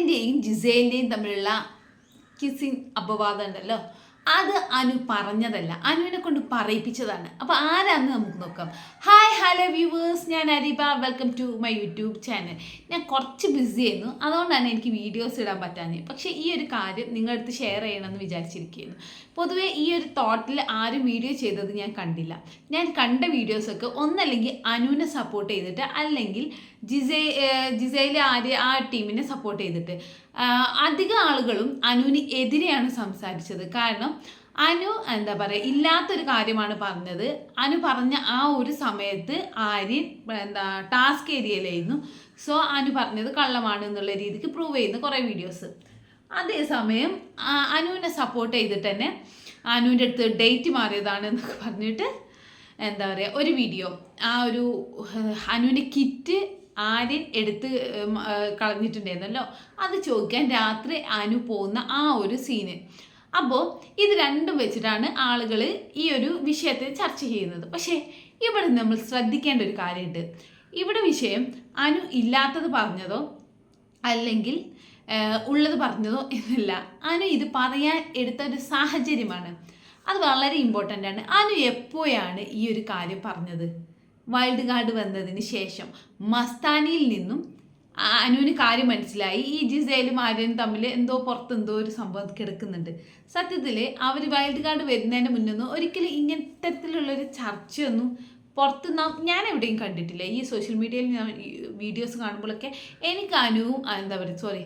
ആര്യന്റെയും ജിസേലിന്റെയും തമ്മിലുള്ള കിസിങ് അപവാദം ഉണ്ടല്ലോ. അത് അനു പറഞ്ഞതല്ല. അനുവിനെ കൊണ്ട് പറയിപ്പിച്ചതാണ്. അപ്പോൾ ആരാന്ന് നമുക്ക് നോക്കാം. ഹായ് ഹലോ വ്യൂവേഴ്സ് ഞാൻ Ariba. Welcome to my YouTube channel. ഞാൻ കുറച്ച് ബിസി ആയിരുന്നു. അതുകൊണ്ടാണ് എനിക്ക് വീഡിയോസ് ഇടാൻ പറ്റാഞ്ഞത്. പക്ഷേ ഈ ഒരു കാര്യം നിങ്ങളുടെ അടുത്ത് ഷെയർ ചെയ്യണമെന്ന് വിചാരിച്ചിരിക്കുകയാണ് പൊതുവേ ഈ ഒരു തോട്ടിൽ ആരും വീഡിയോ ചെയ്തത് ഞാൻ കണ്ടില്ല. ഞാൻ കണ്ട വീഡിയോസൊക്കെ ഒന്നല്ലെങ്കിൽ അനുവിനെ സപ്പോർട്ട് ചെയ്തിട്ട് അല്ലെങ്കിൽ ജിസൈ ജിസയിലെ ആര്യ ആ ടീമിനെ സപ്പോർട്ട് ചെയ്തിട്ട്. അധിക ആളുകളും അനുവിന് എതിരെയാണ് സംസാരിച്ചത്. കാരണം അനു എന്താ പറയുക ഇല്ലാത്തൊരു കാര്യമാണ് പറഞ്ഞത്. അനു പറഞ്ഞ ആ ഒരു സമയത്ത് ആര്യൻ എന്താ ടാസ്ക് ഏരിയയിലായിരുന്നു. സോ അനു പറഞ്ഞത് കള്ളമാണ് എന്നുള്ള രീതിക്ക് പ്രൂവ് ചെയ്യുന്ന കുറേ വീഡിയോസ് അതേസമയം അനുവിനെ സപ്പോർട്ട് ചെയ്തിട്ട് തന്നെ അനുവിന്റെ അടുത്ത് ഡേറ്റ് മാറിയതാണ് എന്നൊക്കെ പറഞ്ഞിട്ട് എന്താ പറയുക ഒരു വീഡിയോ ആ ഒരു അനുവിന്റെ കിറ്റ് ആര്യൻ എടുത്ത് കളഞ്ഞിട്ടുണ്ടായിരുന്നല്ലോ. അത് ചോദിക്കാൻ രാത്രി അനു പോകുന്ന ആ ഒരു സീന് അപ്പോൾ ഇത് രണ്ടും വെച്ചിട്ടാണ് ആളുകൾ ഈ ഒരു വിഷയത്തെ ചർച്ച ചെയ്യുന്നത്. പക്ഷേ ഇവിടെ നമ്മൾ ശ്രദ്ധിക്കേണ്ട ഒരു കാര്യമുണ്ട്. ഇവിടെ വിഷയം അനു ഇല്ലാത്തത് പറഞ്ഞതോ അല്ലെങ്കിൽ ഉള്ളത് പറഞ്ഞതോ എന്നല്ല. അനു ഇത് പറയാൻ എടുത്ത ഒരു സാഹചര്യമാണ്. അത് വളരെ ഇമ്പോർട്ടന്റ് ആണ്. അനു എപ്പോഴാണ് ഈ ഒരു കാര്യം പറഞ്ഞത്? വൈൽഡ് കാർഡ് വന്നതിന് ശേഷം മസ്താനിയിൽ നിന്നും അനുവിന് കാര്യം മനസ്സിലായി. ഈ ജിസേലും ആര്യനും തമ്മിൽ എന്തോ പുറത്ത് എന്തോ ഒരു സംഭവം കിടക്കുന്നുണ്ട്. സത്യത്തിൽ അവർ വൈൽഡ് കാർഡ് വരുന്നതിന് മുന്നൊന്നും ഒരിക്കലും ഒരു ചർച്ചയൊന്നും പുറത്ത് ഞാൻ എവിടെയും കണ്ടിട്ടില്ല. ഈ സോഷ്യൽ മീഡിയയിൽ ഞാൻ വീഡിയോസ് കാണുമ്പോഴൊക്കെ എനിക്ക് അനുവും എന്താ പറയുക സോറി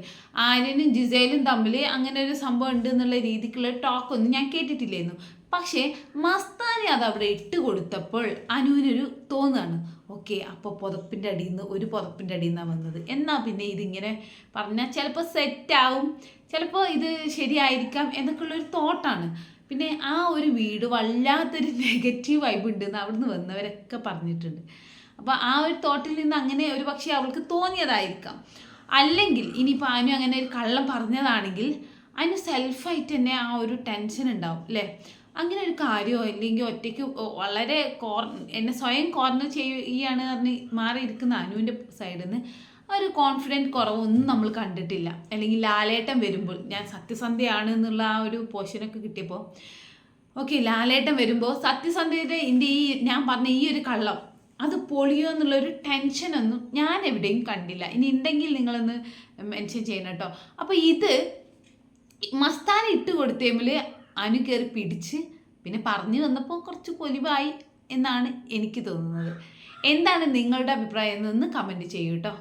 ആര്യനും ജിസേലും തമ്മിൽ അങ്ങനെ ഒരു സംഭവം ഉണ്ട് എന്നുള്ള രീതിക്കുള്ള ടോക്കൊന്നും ഞാൻ കേട്ടിട്ടില്ലായിരുന്നു. പക്ഷേ മസ്താനി അത് അവിടെ ഇട്ട് കൊടുത്തപ്പോൾ അനുവിനൊരു തോന്നുകയാണ്. ഓക്കെ അപ്പോൾ പുതപ്പിന്റെ അടിയിൽ നിന്ന് ഒരു പുതപ്പിന്റെ അടിയിൽ നിന്നാണ് വന്നത്. എന്നാൽ പിന്നെ ഇതിങ്ങനെ പറഞ്ഞാൽ ചിലപ്പോൾ സെറ്റാവും ചിലപ്പോൾ ഇത് ശരിയായിരിക്കാം എന്നൊക്കെയുള്ളൊരു തോട്ടാണ് പിന്നെ ആ ഒരു വീട് വല്ലാത്തൊരു നെഗറ്റീവ് വൈബ് ഉണ്ടെന്ന് അവിടുന്ന് വന്നവരൊക്കെ പറഞ്ഞിട്ടുണ്ട്. അപ്പോൾ ആ ഒരു തോട്ടിൽ നിന്ന് അങ്ങനെ ഒരു പക്ഷേ അവൾക്ക് തോന്നിയതായിരിക്കാം. അല്ലെങ്കിൽ ഇനിയിപ്പോൾ അനു അങ്ങനെ ഒരു കള്ളം പറഞ്ഞതാണെങ്കിൽ അതിന് സെൽഫായിട്ട് തന്നെ ആ ഒരു ടെൻഷൻ ഉണ്ടാവും അല്ലേ അങ്ങനെ ഒരു കാര്യമോ അല്ലെങ്കിൽ ഒറ്റയ്ക്ക് വളരെ കോർ എന്നെ സ്വയം കോർണർ ചെയ്യുകയാണ് പറഞ്ഞ് മാറിയിരിക്കുന്ന അനുവിന്റെ സൈഡിൽ നിന്ന് ഒരു കോൺഫിഡന്റ് കുറവൊന്നും നമ്മൾ കണ്ടിട്ടില്ല. അല്ലെങ്കിൽ ലാലേട്ടം വരുമ്പോൾ ഞാൻ സത്യസന്ധയാണ് എന്നുള്ള ആ ഒരു പോഷനൊക്കെ കിട്ടിയപ്പോൾ ഓക്കെ ലാലേട്ടം വരുമ്പോൾ സത്യസന്ധയുടെ എന്റെ ഈ ഞാൻ പറഞ്ഞ ഈ ഒരു കള്ളം അത് പൊളിയോ എന്നുള്ളൊരു ടെൻഷനൊന്നും ഞാൻ എവിടെയും കണ്ടില്ല. ഇനി ഉണ്ടെങ്കിൽ നിങ്ങളൊന്ന് മെൻഷൻ ചെയ്യണം കേട്ടോ അപ്പോൾ ഇത് മസ്താൻ ഇട്ട് കൊടുത്തേമിൽ അനു കയറി പിടിച്ച് പിന്നെ പറഞ്ഞു വന്നപ്പോൾ കുറച്ച് പൊലിവായി എന്നാണ് എനിക്ക് തോന്നുന്നത്. എന്താണ് നിങ്ങളുടെ അഭിപ്രായം എന്നൊന്ന് കമന്റ് ചെയ്യൂ കേട്ടോ